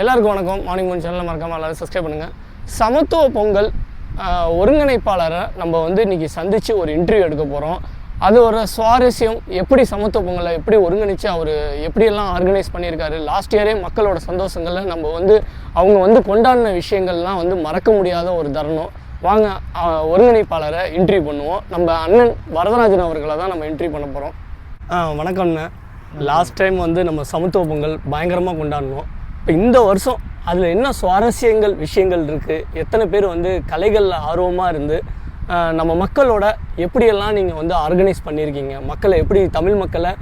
எல்லாருக்கும் வணக்கம். மார்னிங் மூணு சேனலில் மறக்காமல் எல்லாரும் சப்ஸ்கிரைப் பண்ணுங்கள் சமத்துவ பொங்கல் ஒருங்கிணைப்பாளரை நம்ம வந்து இன்றைக்கி சந்தித்து ஒரு இன்டர்வியூ எடுக்க போகிறோம் அது ஒரு சுவாரஸ்யம். எப்படி சமத்துவ பொங்கலை எப்படி ஒருங்கிணைச்சு அவர் எப்படியெல்லாம் ஆர்கனைஸ் பண்ணியிருக்காரு? லாஸ்ட் இயரே மக்களோட சந்தோஷங்களை நம்ம வந்து அவங்க வந்து கொண்டாடின விஷயங்கள்லாம் வந்து மறக்க முடியாத ஒரு தருணம். வாங்க ஒருங்கிணைப்பாளரை இன்டர்வியூ பண்ணுவோம். நம்ம அண்ணன் வரதராஜன் அவர்களை தான் நம்ம இன்டர்வியூ பண்ண போகிறோம் வணக்கம்ண்ணே லாஸ்ட் டைம் வந்து நம்ம சமத்துவ பொங்கல் பயங்கரமாக கொண்டாடினோம். இப்போ இந்த வருஷம் அதில் என்ன சுவாரஸ்யங்கள் விஷயங்கள் இருக்குது எத்தனை பேர் வந்து கலைகளில் ஆர்வமாக இருந்து நம்ம மக்களோட எப்படியெல்லாம் நீங்கள் வந்து ஆர்கனைஸ் பண்ணியிருக்கீங்க மக்களை எப்படி தமிழ் மக்களை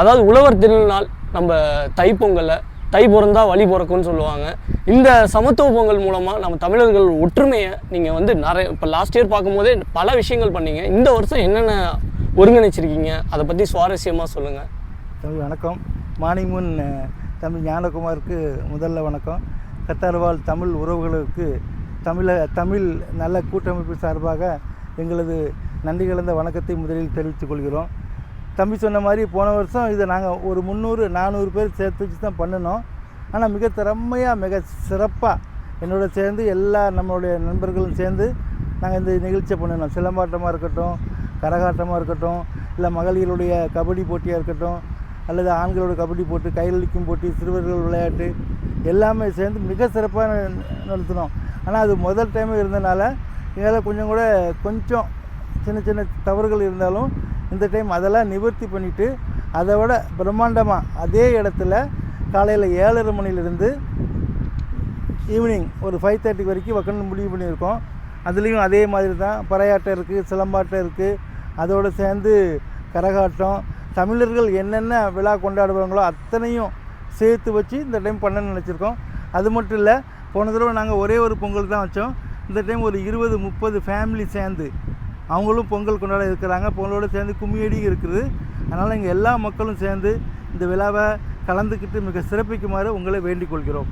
அதாவது உழவர் திருநாள் நம்ம தைப்பொங்கலை தை பிறந்தா வழி பிறக்கும்னு சொல்லுவாங்க. இந்த சமத்துவ பொங்கல் மூலமாக நம்ம தமிழர்கள் ஒற்றுமையை நீங்கள் வந்து நிறைய இப்போ லாஸ்ட் இயர் பார்க்கும்போதே பல விஷயங்கள் பண்ணீங்க. இந்த வருஷம் என்னென்ன ஒருங்கிணைச்சிருக்கீங்க? அதை பற்றி சுவாரஸ்யமாக சொல்லுங்கள் வணக்கம். மார்னிங் முன் தம்பி ஞானகுமாருக்கு முதல்ல வணக்கம். கத்தார்வாழ் தமிழ் உறவுகளுக்கு தமிழ தமிழ் நல்ல கூட்டமைப்பு சார்பாக எங்களது நன்றி கலந்த வணக்கத்தை முதலில் தெரிவித்துக் கொள்கிறோம். தம்பி சொன்ன மாதிரி போன வருஷம் இதை நாங்கள் ஒரு முந்நூறு நானூறு பேர் சேர்த்து வச்சு தான் பண்ணினோம். ஆனால் மிக திறமையாக மிக சிறப்பாக என்னோட சேர்ந்து எல்லா நம்மளுடைய நண்பர்களும் சேர்ந்து நாங்கள் இந்த நிகழ்ச்சியை பண்ணினோம். சிலம்பாட்டமாக இருக்கட்டும் கரகாட்டமாக இருக்கட்டும் இல்லை மகளிருடைய கபடி போட்டியாக இருக்கட்டும் அல்லது ஆண்களோட கபடி போட்டு கையளிக்கும் போட்டி சிறுவர்கள் விளையாட்டு எல்லாமே சேர்ந்து மிக சிறப்பாக நடத்தினோம். ஆனால் அது முதல் டைம் இருந்தனால எங்களால் கொஞ்சம் கூட கொஞ்சம் சின்ன சின்ன தவறுகள் இருந்தாலும் இந்த டைம் அதெல்லாம் நிவர்த்தி பண்ணிவிட்டு அதை விட பிரம்மாண்டமாக அதே இடத்துல காலையில் ஏழரை மணிலேருந்து ஈவினிங் ஒரு ஃபைவ் தேர்ட்டி வரைக்கும் வைக்கணும்னு முடிவு பண்ணியிருக்கோம். அதுலேயும் அதே மாதிரி தான் பறையாட்டம் இருக்குது சிலம்பாட்டம் இருக்குது அதோடு சேர்ந்து கரகாட்டம் தமிழர்கள் என்னென்ன விழா கொண்டாடுவாங்களோ அத்தனையும் சேர்த்து வச்சு இந்த டைம் பண்ண நினச்சிருக்கோம். அது மட்டும் இல்லை போன தடவை நாங்கள் ஒரே ஒரு பொங்கல் தான் வச்சோம். இந்த டைம் ஒரு இருபது முப்பது ஃபேமிலி சேர்ந்து அவங்களும் பொங்கல் கொண்டாட இருக்கிறாங்க. பொங்கலோடு சேர்ந்து கும்மியடி இருக்குது. அதனால் இங்கே எல்லா மக்களும் சேர்ந்து இந்த விழாவை கலந்துக்கிட்டு மிக சிறப்பிக்குமாறு உங்களை வேண்டிக் கொள்கிறோம்.